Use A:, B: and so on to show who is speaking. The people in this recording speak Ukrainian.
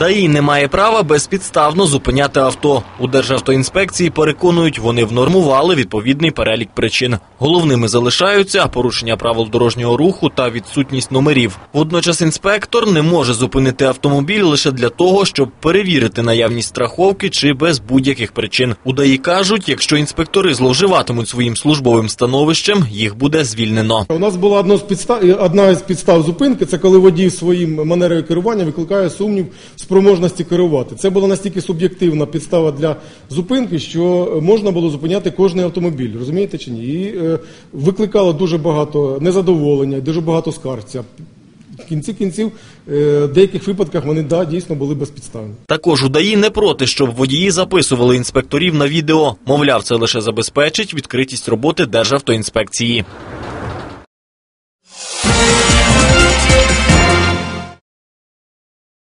A: ДАІ не має права безпідставно зупиняти авто. У Державтоінспекції переконують, вони внормували відповідний перелік причин. Головними залишаються порушення правил дорожнього руху та відсутність номерів. Водночас інспектор не може зупинити автомобіль лише для того, щоб перевірити наявність страховки чи без будь-яких причин. У ДАІ кажуть, якщо інспектори зловживатимуть своїм службовим становищем, їх буде звільнено.
B: У нас була одна з підстав, одна з підстав зупинки, це коли водій своїм манерою керування викликає сумнів в спроможності керувати. Це була настільки суб'єктивна підстава для зупинки, що можна було зупиняти кожний автомобіль, розумієте чи ні? І е, викликало дуже багато незадоволення, дуже багато скарг. Ця В кінці кінців, е, в деяких випадках вони да, дійсно були безпідставні.
A: Також у ДАІ не проти, щоб водії записували інспекторів на відео. Мовляв, це лише забезпечить відкритість роботи Державтоінспекції.